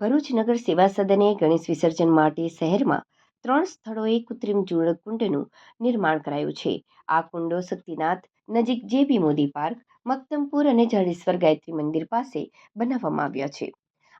ભરૂચ નગર સેવા સદને ગણેશ વિસર્જન માટે શહેરમાં ત્રણ સ્થળોએ કૃત્રિમ કુંડનું નિર્માણ કરાયું છે. આ કુંડો શક્તિનાથ નજીક જેબી મોદી પાર્ક, મક્તમપુર અને જાડેશ્વર ગાયત્રી મંદિર પાસે બનાવવામાં આવ્યા છે.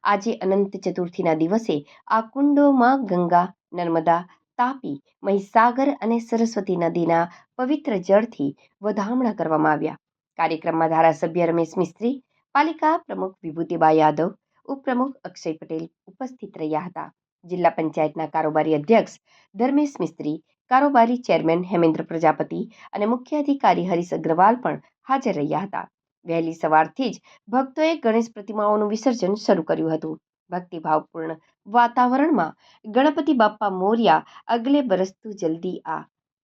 આજે અનંત ચતુર્થીના દિવસે આ કુંડોમાં ગંગા, નર્મદા, તાપી, મહીસાગર અને સરસ્વતી નદીના પવિત્ર જળથી વધામણા કરવામાં આવ્યા. કાર્યક્રમમાં ધારાસભ્ય રમેશ મિસ્ત્રી, પાલિકા પ્રમુખ વિભૂતિબા યાદવ ઉપપ્રમુખ અક્ષય પટેલ ઉપસ્થિત રહ્યા હતા. જિલ્લા પંચાયતના કારોબારી અધ્યક્ષ ધર્મેશ મિસ્ત્રી, કારોબારી ચેરમેન હેમેન્દ્ર પ્રજાપતિ અને મુખ્ય અધિકારી હરીશ અગ્રવાલ પણ હાજર રહ્યા હતા. વહેલી સવારથી જ ભક્તોએ ગણેશ પ્રતિમાઓનું વિસર્જન શરૂ કર્યું હતું. ભક્તિભાવપૂર્ણ વાતાવરણમાં ગણપતિ બાપ્પા મોર્યા અગલે બરસતું જલ્દી આ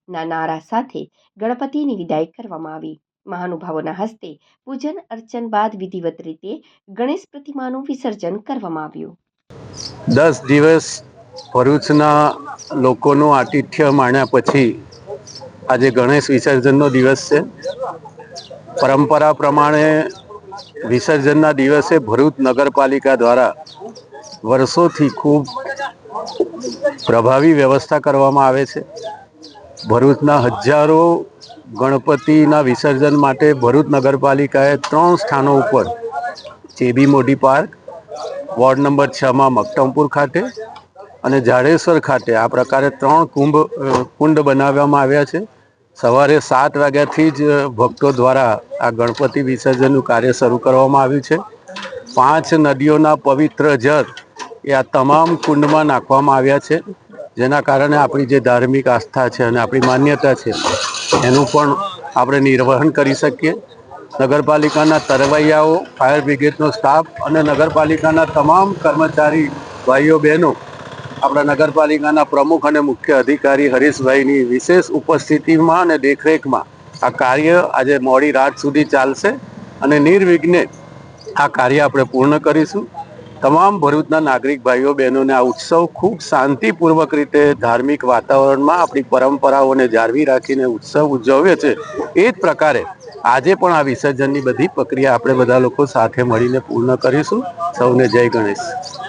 ના નારા સાથે ગણપતિની વિદાય કરવામાં આવી. મહાનુભાવોના હસ્તે પૂજન અર્ચન બાદ વિધિવત રીતે ગણેશ પ્રતિમાનું વિસર્જન કરવામાં આવ્યું. દસ દિવસ ભરૂચના લોકોનું આતિથ્ય માણ્યા પછી આજે ગણેશ વિસર્જનનો દિવસ છે. પરંપરા પ્રમાણે વિસર્જનના દિવસે ભરૂચ નગરપાલિકા દ્વારા વર્ષોથી ખૂબ પ્રભાવી વ્યવસ્થા કરવામાં આવે છે. ભરૂચના હજારો ગણપતિના વિસર્જન માટે ભરૂચ નગરપાલિકાએ ત્રણ સ્થાનો ઉપર ચેબી મોડી પાર્ક, વોર્ડ નંબર છમાં મક્તમપુર ખાતે અને જાડેશ્વર ખાતે આ પ્રકારે ત્રણ કુંભ કુંડ બનાવવામાં આવ્યા છે. સવારે સાત વાગ્યાથી જ ભક્તો દ્વારા આ ગણપતિ વિસર્જનનું કાર્ય શરૂ કરવામાં આવ્યું છે. પાંચ નદીઓના પવિત્ર જળ એ આ તમામ કુંડમાં નાખવામાં આવ્યા છે. જેના કારણે આપણી જે ધાર્મિક આસ્થા છે અને આપણી માન્યતા છે, એનું પણ આપણે નિર્વહન કરી શકીએ. નગરપાલિકાના તરવૈયાઓ, ફાયર બ્રિગેડનો સ્ટાફ અને નગરપાલિકાના તમામ કર્મચારી ભાઈઓ બહેનો, આપણા નગરપાલિકાના પ્રમુખ અને મુખ્ય અધિકારી હરીશભાઈની વિશેષ ઉપસ્થિતિમાં અને દેખરેખમાં આ કાર્ય આજે મોડી રાત સુધી ચાલશે અને નિર્વિઘ્ને આ કાર્ય આપણે પૂર્ણ કરીશું. તમામ ભરૂચના નાગરિક ભાઈઓ, બહેનોને આ ઉત્સવ ખૂબ શાંતિપૂર્વક રીતે ધાર્મિક વાતાવરણમાં આપણી પરંપરાઓને જાળવી રાખીને ઉત્સવ ઉજવે છે. એ જ પ્રકારે આજે પણ આ વિસર્જનની બધી પ્રક્રિયા આપણે બધા લોકો સાથે મળીને પૂર્ણ કરીશું. સૌને જય ગણેશ.